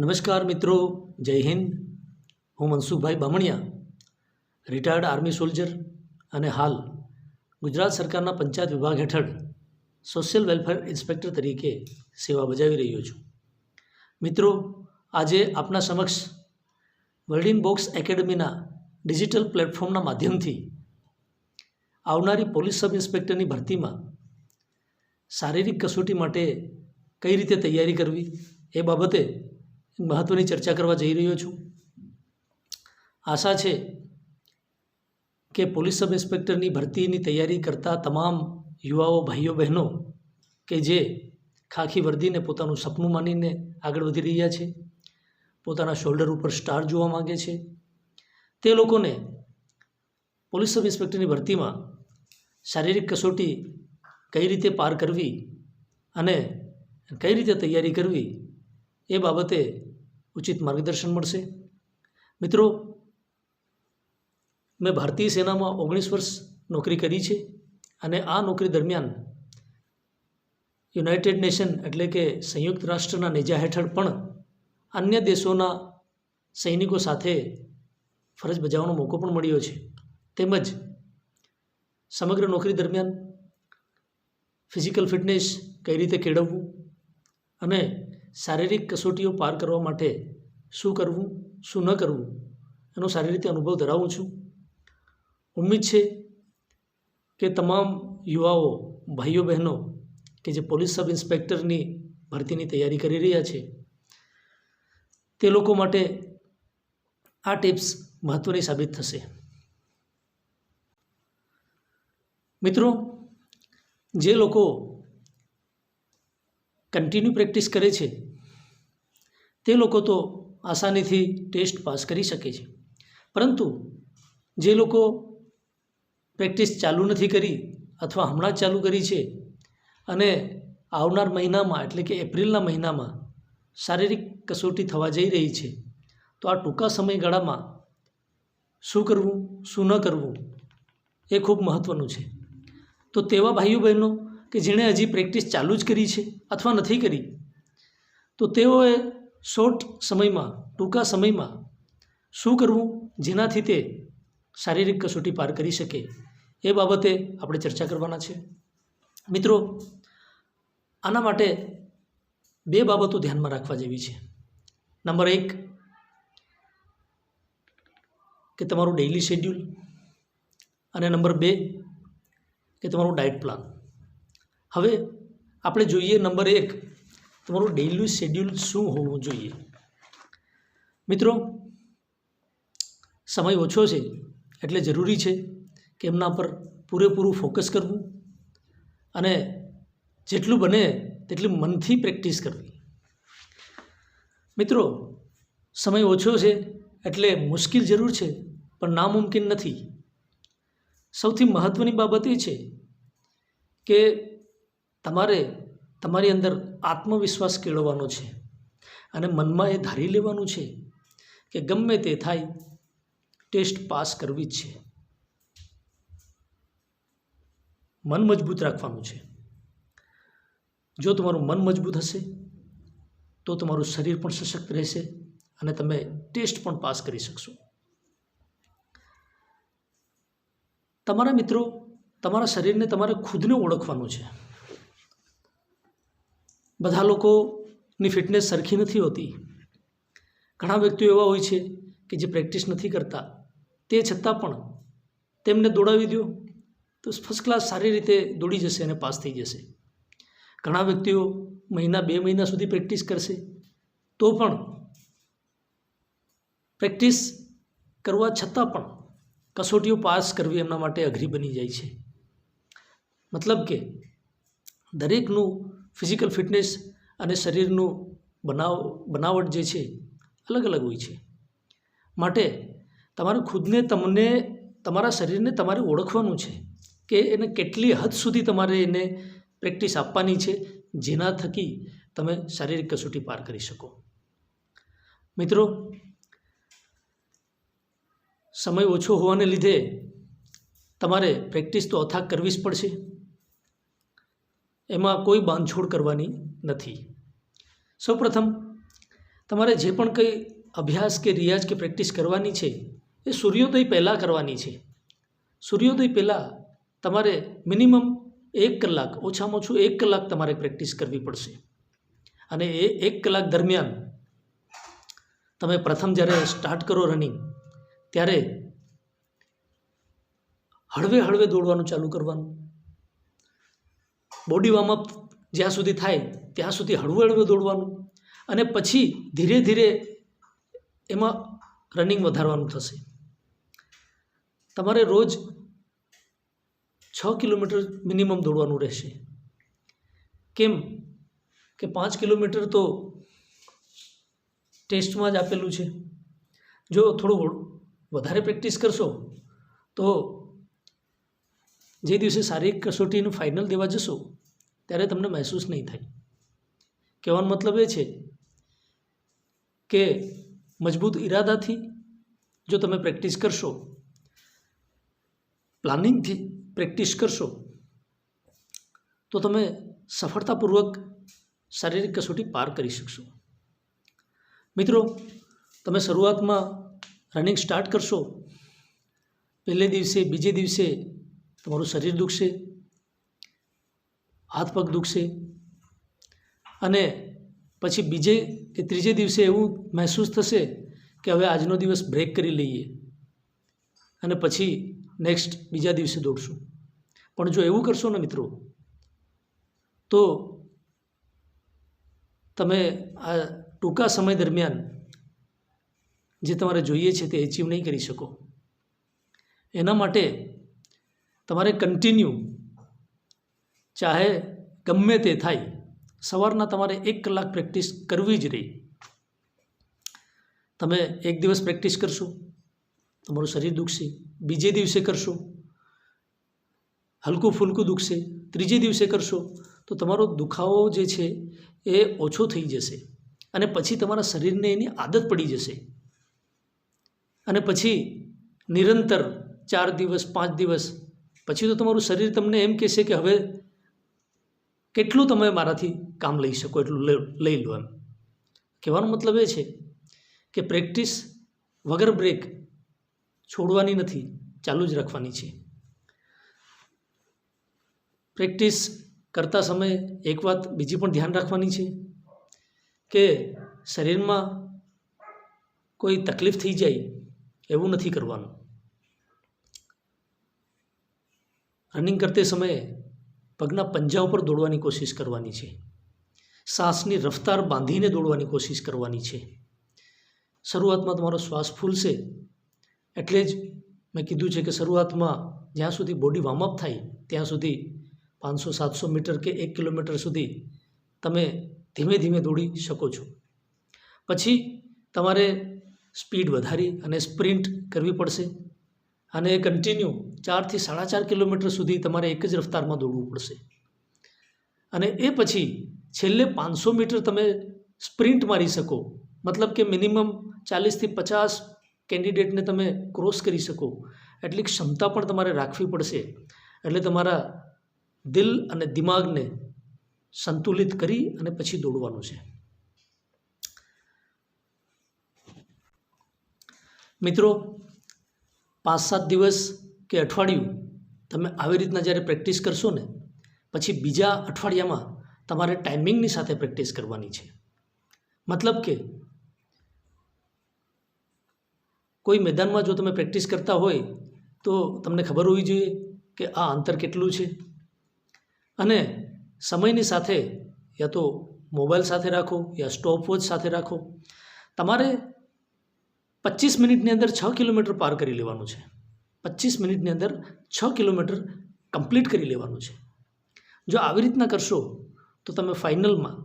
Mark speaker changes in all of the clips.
Speaker 1: નમસ્કાર મિત્રો, જય હિન્દ. હું Mansukhbhai Bamaniya retired army soldier અને હાલ ગુજરાત સરકારના પંચાયત વિભાગ હેઠળ સોશિયલ વેલફેર ઇન્સ્પેક્ટર તરીકે સેવા બજાવી રહ્યો છું. મિત્રો, આજે આપના સમક્ષ વર્લ્ડિંગ બોક્સ એકેડમીના ડિજિટલ પ્લેટફોર્મના માધ્યમથી આવનારી પોલીસ સબ ઇન્સ્પેક્ટરની ભરતીમાં શારીરિક કસોટી માટે કઈ રીતે તૈયારી કરવી એ બાબતે મહત્ત્વની ચર્ચા કરવા જઈ રહ્યો છું. આશા છે કે પોલીસ સબ ઇન્સ્પેક્ટરની ભરતીની તૈયારી કરતા તમામ યુવાઓ, ભાઈઓ, બહેનો કે જે ખાખી વર્દીને પોતાનું સપનું માનીને આગળ વધી રહ્યા છે, પોતાના શોલ્ડર ઉપર સ્ટાર જોવા માગે છે, તે લોકોને પોલીસ સબ ઇન્સ્પેક્ટરની ભરતીમાં શારીરિક કસોટી કઈ રીતે પાર કરવી અને કઈ રીતે તૈયારી કરવી એ બાબતે ઉચિત માર્ગદર્શન મળશે. મિત્રો, મેં ભારતીય સેનામાં ઓગણીસ વર્ષ નોકરી કરી છે અને આ નોકરી દરમિયાન યુનાઇટેડ નેશન એટલે કે સંયુક્ત રાષ્ટ્રના નેજા હેઠળ પણ અન્ય દેશોના સૈનિકો સાથે ફરજ બજાવવાનો મોકો પણ મળ્યો છે. તેમજ સમગ્ર નોકરી દરમિયાન ફિઝિકલ ફિટનેસ કઈ રીતે કેળવવું અને શારીરિક કસોટીઓ પાર કરવા માટે શું કરવું, શું ન કરવું, એનો સારી રીતે અનુભવ ધરાવું છું. ઉમ્મીદ છે કે તમામ યુવાઓ, ભાઈઓ, બહેનો કે જે પોલીસ સબ ઇન્સ્પેક્ટરની ભરતીની તૈયારી કરી રહ્યા છે, તે લોકો માટે આ ટિપ્સ મહત્ત્વની સાબિત થશે. મિત્રો, જે લોકો કન્ટિન્યુ પ્રેક્ટિસ કરે છે, તે લોકો તો આસાનીથી ટેસ્ટ પાસ કરી શકે છે. પરંતુ જે લોકો પ્રેક્ટિસ ચાલુ નથી કરી અથવા હમણાં ચાલુ કરી છે અને આવનાર મહિનામાં એટલે કે એપ્રિલના મહિનામાં શારીરિક કસોટી થવા જઈ રહી છે, તો આ ટૂંકા સમયગાળામાં શું કરવું, શું ન કરવું એ ખૂબ મહત્ત્વનું છે. તો તેવા ભાઈઓ બહેનો કે જેણે હજી પ્રેક્ટિસ ચાલુ જ કરી છે અથવા નથી કરી, તો તેઓએ શોર્ટ સમયમાં, ટૂંકા સમયમાં શું કરવું જેનાથી તે શારીરિક કસોટી પાર કરી શકે એ બાબતે આપણે ચર્ચા કરવાના છે. મિત્રો, આના માટે બે બાબતો ધ્યાનમાં રાખવા જેવી છે. નંબર એક, કે તમારું ડેઇલી શેડ્યુલ અને નંબર બે, કે તમારું ડાયટ પ્લાન હવે આપણે જોઈએ નંબર એક, તમારું ડેઇલી શેડ્યુલ શું હોવું જોઈએ? મિત્રો, સમય ઓછો છે એટલે જરૂરી છે કે એમના પર પૂરેપૂરું ફોકસ કરવું અને જેટલું બને તેટલી મનથી પ્રેક્ટિસ કરવી. મિત્રો, સમય ઓછો છે એટલે મુશ્કેલ જરૂર છે, પણ નામુમકિન નથી. સૌથી મહત્ત્વની બાબત એ છે કે તમારે તમારી અંદર આત્મવિશ્વાસ કેળવવાનો છે અને મનમાં એ ધારી લેવાનું છે કે ગમે તે થાય, ટેસ્ટ પાસ કરવી જ છે. મન મજબૂત રાખવાનું છે. જો તમારું મન મજબૂત હશે, તો તમારું શરીર પણ સશક્ત રહેશે અને તમે ટેસ્ટ પણ પાસ કરી શકશો. તમારા મિત્રો તમારા શરીરને તમારે ખુદને ઓળખવાનું છે. બધા લોકોની ફિટનેસ સરખી નથી હોતી. ઘણા વ્યક્તિઓ એવા હોય છે કે જે પ્રેક્ટિસ નથી કરતા. તે છતાં પણ તેમને દોડાવી દો તો ફર્સ્ટ ક્લાસ સારી રીતે દોડી જશે અને પાસ થઈ જશે. ઘણા વ્યક્તિઓ મહિના બે મહિના સુધી પ્રેક્ટિસ કરશે તો પણ પ્રેક્ટિસ કરવા છતાં પણ કસોટીઓ પાસ કરવી એમના માટે અઘરી બની જાય છે. મતલબ કે દરેકનું ફિઝિકલ ફિટનેસ અને શરીરનું બનાવ, બનાવટ જે છે, અલગ અલગ હોય છે. માટે તમારું ખુદને તમને, તમારા શરીરને તમારે ઓળખવાનું છે કે એને કેટલી હદ સુધી તમારે એને પ્રેક્ટિસ આપવાની છે, જેના થકી તમે શારીરિક કસોટી પાર કરી શકો. મિત્રો, સમય ઓછો હોવાને લીધે તમારે પ્રેક્ટિસ તો અથાગ કરવી જ પડશે. એમાં કોઈ બાંધછોડ કરવાની નથી. સૌપ્રથમ, તમારે જે પણ કંઈ અભ્યાસ કે રિયાઝ કે પ્રેક્ટિસ કરવાની છે, એ સૂર્યોદય પહેલાં કરવાની છે. સૂર્યોદય પહેલાં તમારે મિનિમમ એક કલાક, ઓછામાં ઓછું એક કલાક તમારે પ્રેક્ટિસ કરવી પડશે. અને એ એક કલાક દરમિયાન તમે પ્રથમ જ્યારે સ્ટાર્ટ કરો રનિંગ, ત્યારે હળવે હળવે દોડવાનું ચાલુ કરવાનું. બોડી વોર્મઅપ જ્યાં સુધી થાય, ત્યાં સુધી હળવું હળવું દોડવાનું. અને પછી ધીરે ધીરે એમાં રનિંગ વધારવાનું થશે. તમારે રોજ છ કિલોમીટર મિનિમમ દોડવાનું રહેશે. કેમ કે પાંચ કિલોમીટર તો ટેસ્ટમાં જ આપેલું છે. જો થોડું વધારે પ્રેક્ટિસ કરશો, તો જે દિવસે શારીરિક કસોટીનું ફાઇનલ દેવા જશો ત્યારે તમને મહેસૂસ નહીં થાય. કહેવાનો મતલબ એ છે કે મજબૂત ઈરાદાથી જો તમે પ્રેક્ટિસ કરશો, પ્લાનિંગથી પ્રેક્ટિસ કરશો, તો તમે સફળતાપૂર્વક શારીરિક કસોટી પાર કરી શકશો. મિત્રો, તમે શરૂઆતમાં રનિંગ સ્ટાર્ટ કરશો, પહેલે દિવસે, બીજે દિવસે તમારું શરીર દુખશે હાથ પગ દુખશે. અને પછી બીજે કે ત્રીજે દિવસે એવું મહેસૂસ થશે કે હવે આજનો દિવસ બ્રેક કરી લઈએ. અને પછી નેક્સ્ટ બીજા દિવસે દોડશું. પણ જો એવું કરશો ને મિત્રો, તો તમે આ ટૂંકા સમય દરમિયાન જે તમારે જોઈએ છે તે એચીવ નહીં કરી શકો. એના માટે તમારે કન્ટિન્યુ ચાહે ગમે તે થાય, સવારના તમારે એક કલાક પ્રેક્ટિસ કરવી જ રહી. તમે એક દિવસ પ્રેક્ટિસ કરશો, તમારું શરીર દુખશે, બીજે દિવસે કરશો, હલકું ફૂલકું દુખશે, ત્રીજે દિવસે કરશો, તો તમારો દુખાવો જે છે એ ઓછો થઈ જશે અને પછી તમારા શરીરને એની આદત પડી જશે. અને પછી નિરંતર ચાર દિવસ, પાંચ દિવસ, પછી તો તમારું શરીર તમને એમ કહેશે કે હવે કેટલું તમે મારાથી કામ લઈ શકો એટલું લઈ લો એમ. કહેવાનો મતલબ એ છે કે પ્રેક્ટિસ વગર બ્રેક છોડવાની નથી, ચાલુ જ રાખવાની છે. પ્રેક્ટિસ કરતા સમયે એક વાત બીજી પણ ધ્યાન રાખવાની છે કે શરીરમાં કોઈ તકલીફ થઈ જાય એવું નથી કરવાનું. રનિંગ કરતે સમયે પગના પંજા ઉપર દોડવાની કોશિશ કરવાની છે. શ્વાસની રફતાર બાંધીને દોડવાની કોશિશ કરવાની છે. શરૂઆતમાં તમારો શ્વાસ ફૂલશે એટલે જ મેં કીધું છે કે શરૂઆતમાં જ્યાં સુધી બોડી વોર્મઅપ થાય, ત્યાં સુધી પાંચસો, સાતસો મીટર કે એક કિલોમીટર સુધી તમે ધીમે ધીમે દોડી શકો છો. પછી તમારે સ્પીડ વધારી અને સ્પ્રિન્ટ કરવી પડશે. અને કન્ટિન્યુ ચારથી સાડા ચાર કિલોમીટર સુધી તમારે એક જ રફતારમાં દોડવું પડશે. અને એ પછી છેલ્લે પાંચસો મીટર તમે સ્પ્રિન્ટ મારી શકો. મતલબ કે મિનિમમ ચાલીસથી પચાસ કેન્ડિડેટને તમે ક્રોસ કરી શકો. એટલી ક્ષમતા પણ તમારે રાખવી પડશે. એટલે તમારા દિલ અને દિમાગને સંતુલિત કરી અને પછી દોડવાનું છે. મિત્રો પાંચ સાત દિવસ કે અઠવાડિયું તમે આવી રીતના જ્યારે પ્રેક્ટિસ કરશો ને, પછી બીજા અઠવાડિયામાં તમારે ટાઈમિંગની સાથે પ્રેક્ટિસ કરવાની છે. મતલબ કે કોઈ મેદાનમાં જો તમે પ્રેક્ટિસ કરતા હોય, તો તમને ખબર હોવી જોઈએ કે આ અંતર કેટલું છે. અને સમયની સાથે યા તો મોબાઈલ સાથે રાખો, યા સ્ટોપ વોચ સાથે રાખો. તમારે પચીસ મિનિટની અંદર છ કિલોમીટર પાર કરી લેવાનું છે. પચીસ મિનિટની અંદર છ કિલોમીટર કમ્પ્લીટ કરી લેવાનું છે. જો આવી રીતના કરશો, તો તમે ફાઇનલમાં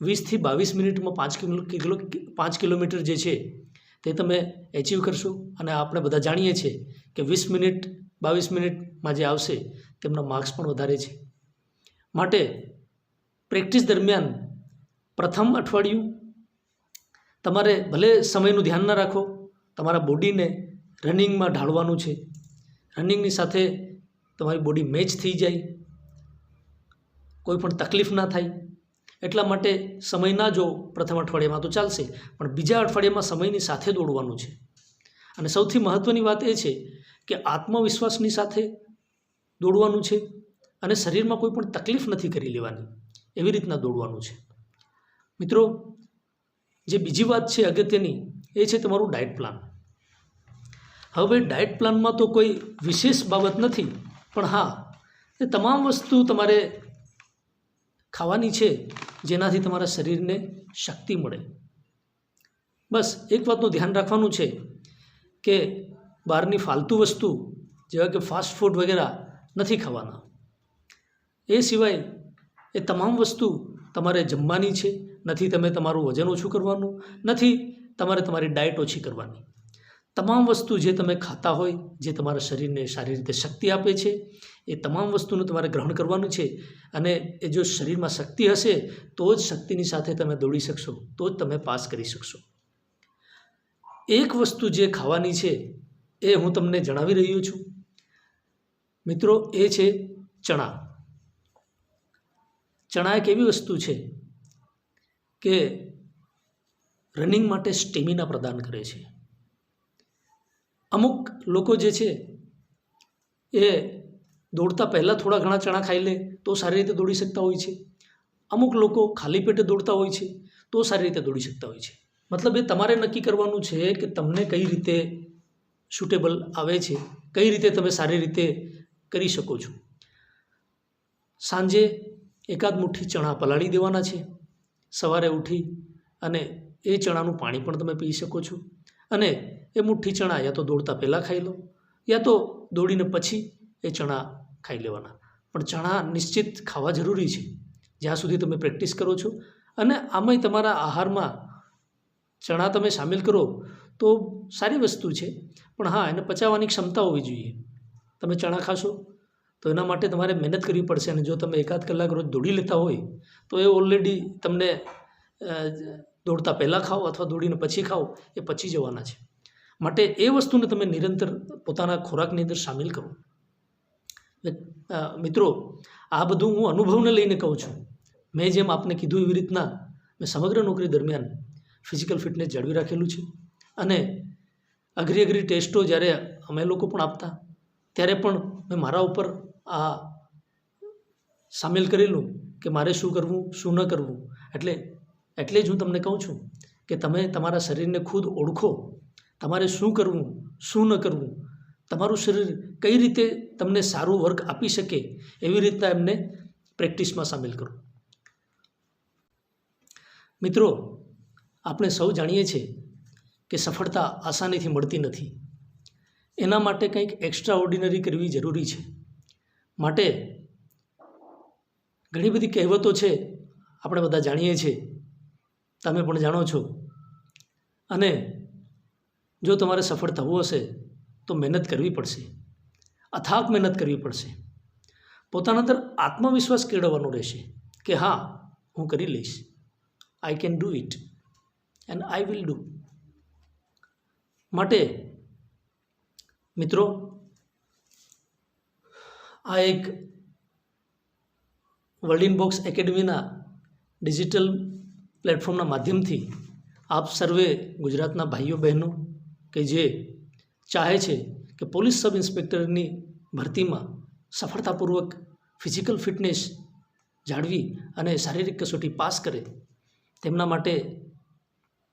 Speaker 1: વીસથી બાવીસ મિનિટમાં પાંચ કિલો પાંચ કિલોમીટર જે છે, તે તમે એચીવ કરશો. અને આપણે બધા જાણીએ છીએ કે વીસ મિનિટ, બાવીસ મિનિટમાં જે આવશે, તેમના માર્ક્સ પણ વધારે છે. માટે પ્રેક્ટિસ દરમિયાન પ્રથમ અઠવાડિયું તમારે ભલે સમયનું ધ્યાન ન રાખો, તમારા બોડીને રનિંગમાં ઢાળવાનું છે. રનિંગની સાથે તમારી બોડી મેચ થઈ જાય. કોઈ પણ તકલીફ ના થાય. એટલા માટે સમય ના જો પ્રથમ અઠવાડિયામાં તો ચાલશે, પણ બીજા અઠવાડિયામાં સમયની સાથે દોડવાનું છે. અને સૌથી મહત્ત્વની વાત એ છે કે આત્મવિશ્વાસની સાથે દોડવાનું છે અને શરીરમાં કોઈ પણ તકલીફ નથી કરી લેવાની, એવી રીતના દોડવાનું છે. મિત્રો જે બીજી વાત છે અગત્યની, એ છે તમારું ડાયટ પ્લાન હવે ડાયટ પ્લાનમાં તો કોઈ વિશેષ બાબત નથી, પણ હા, એ તમામ વસ્તુ તમારે ખાવાની છે, જેનાથી તમારા શરીરને શક્તિ મળે. બસ, એક વાતનું ધ્યાન રાખવાનું છે કે બહારની ફાલતુ વસ્તુ, જેવા કે ફાસ્ટ ફૂડ વગેરે, નથી ખાવાના. એ સિવાય એ તમામ વસ્તુ તમારે જમવાની છે નથી તમે તમારું વજન ઓછું કરવાનું, નથી તમારે તમારી ડાયટ ઓછી કરવાની. તમામ વસ્તુ જે તમે ખાતા હોય, જે તમારા શરીરને સારી રીતે શક્તિ આપે છે, એ તમામ વસ્તુનું તમારે ગ્રહણ કરવાનું છે અને એ જો શરીરમાં શક્તિ હશે, તો જ શક્તિની સાથે તમે દોડી શકશો, તો જ તમે પાસ કરી શકશો. એક વસ્તુ જે ખાવાની છે, એ હું તમને જણાવી રહ્યો છું. મિત્રો, એ છે ચણા. ચણા એક એવી વસ્તુ છે કે રનિંગ માટે સ્ટેમિના પ્રદાન કરે છે. અમુક લોકો જે છે એ દોડતા પહેલાં થોડા ઘણા ચણા ખાઈ લે તો સારી રીતે દોડી શકતા હોય છે. અમુક લોકો ખાલી પેટે દોડતા હોય છે તો સારી રીતે દોડી શકતા હોય છે. મતલબ એ તમારે નક્કી કરવાનું છે કે તમને કઈ રીતે સુટેબલ આવે છે, કઈ રીતે તમે સારી રીતે કરી શકો છો. સાંજે એકાદ મુઠ્ઠી ચણા પલાળી દેવાના છે. સવારે ઉઠી અને એ ચણાનું પાણી પણ તમે પી શકો છો. અને એ મુઠ્ઠી ચણા યા તો દોડતા પહેલાં ખાઈ લો, યા તો દોડીને પછી એ ચણા ખાઈ લેવાના. પણ ચણા નિશ્ચિત ખાવા જરૂરી છે. જ્યાં સુધી તમે પ્રેક્ટિસ કરો છો અને આમાંય તમારા આહારમાં ચણા તમે સામેલ કરો તો સારી વસ્તુ છે. પણ હા, એને પચાવવાની ક્ષમતા હોવી જોઈએ. તમે ચણા ખાશો તો એના માટે તમારે મહેનત કરવી પડશે અને જો તમે એકાદ કલાક રોજ દોડી લેતા હોય, તો એ ઓલરેડી તમને દોડતા પહેલાં ખાઓ અથવા દોડીને પછી ખાઓ, એ પચી જવાના છે. માટે એ વસ્તુને તમે નિરંતર પોતાના ખોરાકની અંદર સામેલ કરો. મિત્રો, આ બધું હું અનુભવને લઈને કહું છું. મેં જેમ આપને કીધું એવી રીતના, મેં સમગ્ર નોકરી દરમિયાન ફિઝિકલ ફિટનેસ જાળવી રાખેલું છે. અને અઘરી અઘરી ટેસ્ટો જ્યારે અમે લોકો પણ આપતા, ત્યારે પણ મેં મારા ઉપર આ સામેલ કરેલું કે મારે શું કરવું, શું ન કરવું. એટલે એટલે જ હું તમને કહું છું કે તમે તમારા શરીરને ખુદ ઓળખો. તમારે શું કરવું, શું ન કરવું. તમારું શરીર કઈ રીતે તમને સારું વર્ક આપી શકે એવી રીતના એમને પ્રેક્ટિસમાં સામેલ કરો. મિત્રો, આપણે સૌ જાણીએ છીએ કે સફળતા આસાનીથી મળતી નથી. એના માટે કંઈક એક્સ્ટ્રા ઓર્ડિનરી કરવી જરૂરી છે. માટે ઘણી બધી કહેવતો છે, આપણે બધા જાણીએ છીએ. તમે પણ જાણો છો. અને જો તમારે સફળ થવું હશે, તો મહેનત કરવી પડશે. અથાક મહેનત કરવી પડશે. પોતાના અંદર આત્મવિશ્વાસ કેળવવાનો રહેશે કે હા, હું કરી લઈશ. I can do it and I will do માટે મિત્રો આ એક વર્લ્ડ બોક્સ એકેડમીના ડિજિટલ પ્લેટફોર્મના માધ્યમથી આપ સર્વે ગુજરાતના ભાઈઓ બહેનો કે જે ચાહે છે કે પોલીસ સબ ઇન્સ્પેક્ટરની ભરતીમાં સફળતાપૂર્વક ફિઝિકલ ફિટનેસ જાળવી અને શારીરિક કસોટી પાસ કરે, તેમના માટે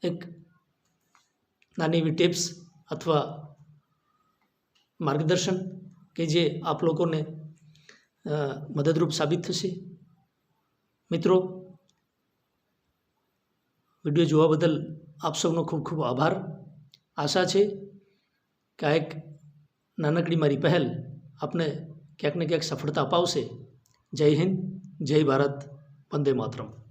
Speaker 1: એક નાની એવી ટિપ્સ અથવા માર્ગદર્શન કે જે આપ લોકોને મદદરૂપ સાબિત થશે? મિત્રો, વીડિયો જોવા બદલ આપ સૌનો ખૂબ ખૂબ આભાર. આશા છે કે આ એક નાનકડી મારી પહેલ આપને ક્યાંક ને ક્યાંક સફળતા અપાવશે. જય હિન્દ, જય ભારત, વંદે માતરમ.